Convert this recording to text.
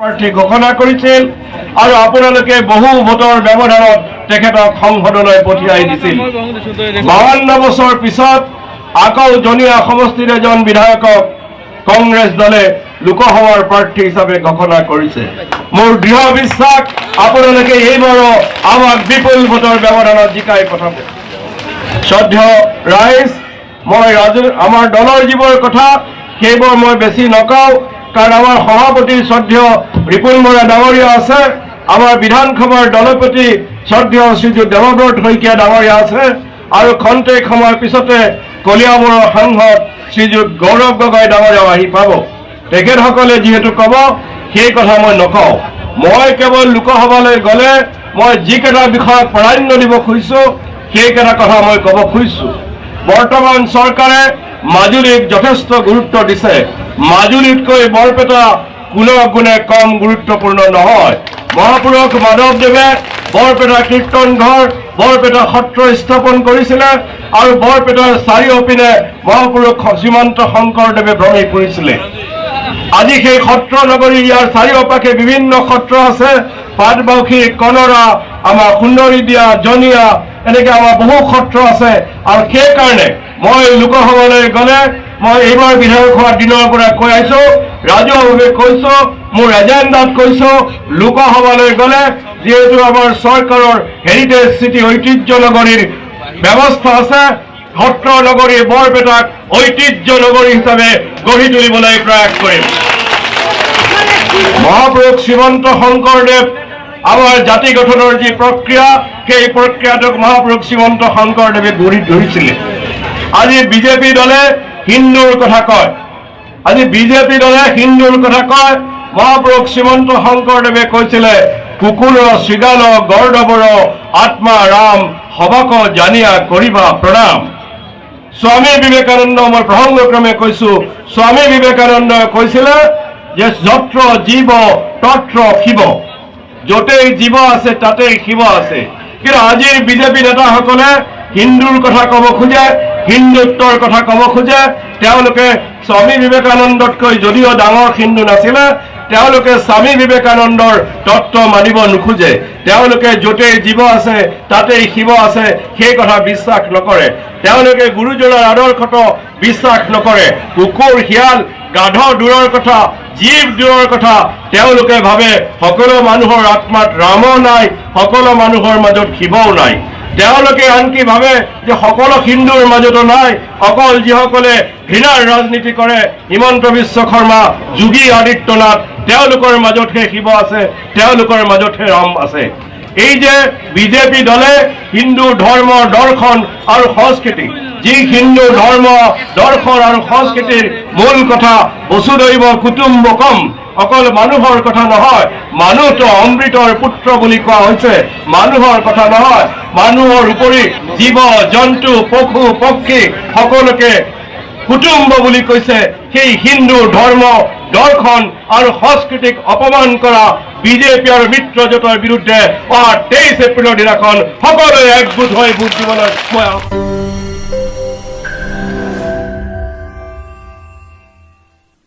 প্ৰাৰ্থী ঘোষণা কৰিছিল আৰু আপোনালোকে বহু ভোটৰ ব্যৱধানত তেখেতক সংসদলৈ পঠিয়াই দিছিল। বাৱন্ন বছৰ পিছত আকৌ জনীয়া সমষ্টিৰ এজন বিধায়কক কংগ্ৰেছ দলে লোকসভাৰ প্ৰাৰ্থী হিচাপে ঘোষণা কৰিছে। মোৰ দৃঢ় বিশ্বাস, আপোনালোকে এইবাৰো আমাক বিপুল ভোটৰ ব্যৱধানত জিকাই পঠাব। শ্ৰদ্ধেয় ৰাইজ, মই ৰাজু আমাৰ দলৰ যিবোৰ কথা, সেইবোৰ মই বেছি নকওঁ। কাৰণ আমাৰ সভাপতি শ্ৰদ্ধেয় ৰিপুল বৰা ডাঙৰীয়া আছে, আমাৰ বিধানসভাৰ দলপতি শ্ৰদ্ধেয় শ্ৰীযুত দেৱব্ৰত শইকীয়া ডাঙৰীয়া আছে, আৰু খন্তেক সময়ৰ পিছতে কলিয়াবৰৰ সাংসদ শ্ৰীযুত গৌৰৱ গগৈ ডাঙৰীয়াও আহি পাব। তেখেতসকলে যিহেতু ক'ব, সেই কথা মই নকওঁ। মই কেৱল লোকসভালৈ গ'লে মই যিকেইটা বিষয়ক প্ৰাধান্য দিব খুজিছোঁ, সেইকেইটা কথা মই ক'ব খুজিছোঁ। বৰ্তমান চৰকাৰে মাজুলীক যথেষ্ট গুৰুত্ব দিছে। মাজুলীতকৈ বৰপেটা কোনো গুণে কম গুৰুত্বপূৰ্ণ নহয়। মহাপুৰুষ মাধৱদেৱে বৰপেটা কীৰ্তন ঘৰ বৰপেটা সত্ৰ স্থাপন কৰিছিলে আৰু বৰপেটাৰ চাৰিওপিনে মহাপুৰুষ শ্ৰীমন্ত শংকৰদেৱে ভ্ৰমি ফুৰিছিলে আজি সেই সত্ৰ নগৰী, ইয়াৰ চাৰিওপাশে বিভিন্ন সত্ৰ আছে। পাটবাউসী, কনৰা, আমাৰ সুন্দৰী দিয়া, জনীয়া, এনেকে আমাৰ বহু সত্ৰ আছে। আৰু সেইকাৰণে মই লোকসভালৈ গ'লে মই এইবাৰ বিধায়ক হোৱাৰ দিনৰ পৰা কৈ আহিছো ৰাজহুৱাভাৱে কৈছো, মোৰ এজেণ্ডাত কৈছো, লোকসভালৈ গ'লে যিহেতু আমাৰ চৰকাৰৰ হেৰিটেজ চিটি ঐতিহ্য নগৰীৰ ব্যৱস্থা আছে সত্ৰ নগৰী বৰপেটাক ঐতিহ্য নগৰী হিচাপে গঢ়ি তুলিবলৈ প্ৰয়াস কৰিম। মহাপুৰুষ শ্ৰীমন্ত শংকৰদেৱ আমাৰ জাতি গঠনৰ যি প্ৰক্ৰিয়া সেই প্ৰক্ৰিয়াটোক মহাপুৰুষ শ্ৰীমন্ত শংকৰদেৱে গঢ়ি ধৰিছিলে আজি বিজেপি দলে হিন্দুৰ কথা কয়। আজি বিজেপি দলে হিন্দুৰ কথা কয়। মহাপুৰুষ শ্ৰীমন্ত শংকৰদেৱে কৈছিলে কুকুৰ শৃগাল গৰ্দবৰ আত্মা ৰাম সবাক জানিয়া কৰিবা প্ৰণাম। স্বামী বিবেকানন্দ, মই প্ৰসংগক্ৰমে কৈছো, স্বামী বিবেকানন্দই কৈছিলে যে যত্র জীব তত্র শিৱ য'তেই জীৱ আছে, তাতেই শিৱ আছে। কিন্তু আজিৰ বিজেপি নেতাসকলে হিন্দুৰ কথা ক'ব খোজে, হিন্দুত্বৰ কথা ক'ব খোজে। তেওঁলোকে স্বামী বিবেকানন্দতকৈ যদিও ডাঙৰ হিন্দু নাছিলে তেওঁলোকে স্বামী বিবেকানন্দৰ তত্ত্ব মানিব নোখোজে। তেওঁলোকে য'তেই জীৱ আছে, তাতেই শিৱ আছে, সেই কথা বিশ্বাস নকৰে। তেওঁলোকে গুৰুজনাৰ আদৰ্শত বিশ্বাস নকৰে। কুকুৰ, শিয়াল গাধ দূৰৰ কথা, জীৱ দূৰৰ কথা, তেওঁলোকে ভাবে সকলো মানুহৰ আত্মাত ৰামো নাই, সকলো মানুহৰ মাজত শিৱও নাই। তেওঁলোকে আনকি ভাবে যে সকলো হিন্দুৰ মাজতো নাই, অকল যিসকলে ঘৃণাৰ ৰাজনীতি কৰে, হিমন্ত বিশ্ব শৰ্মা, যোগী আদিত্যনাথ তেওঁলোকৰ মাজতহে শিৱ আছে, তেওঁলোকৰ মাজতহে ৰাম আছে। এই যে বিজেপি দলে হিন্দু ধৰ্ম দৰ্শন আৰু সংস্কৃতি, যি হিন্দু ধৰ্ম দৰ্শন আৰু সংস্কৃতিৰ মূল কথা বসুদৈৱ কুটুম্বকম অকল মানুহৰ কথা নহয় মানুহটো অমৃতৰ পুত্ৰ বুলি কোৱা হৈছে। মানুহৰ কথা নহয়, মানুহৰ উপৰি জীৱ, জন্তু, পশু, পক্ষী, সকলোকে কুটুম্ব বুলি কৈছে সেই হিন্দু ধৰ্ম দৰ্শন আৰু সংস্কৃতিক অপমান কৰা বিজেপি আৰু মিত্ৰজোঁটৰ বিৰুদ্ধে অহা তেইছ এপ্ৰিলৰ দিনাখন সকলোৱে একগোট হৈ ভোট দিবলৈ মই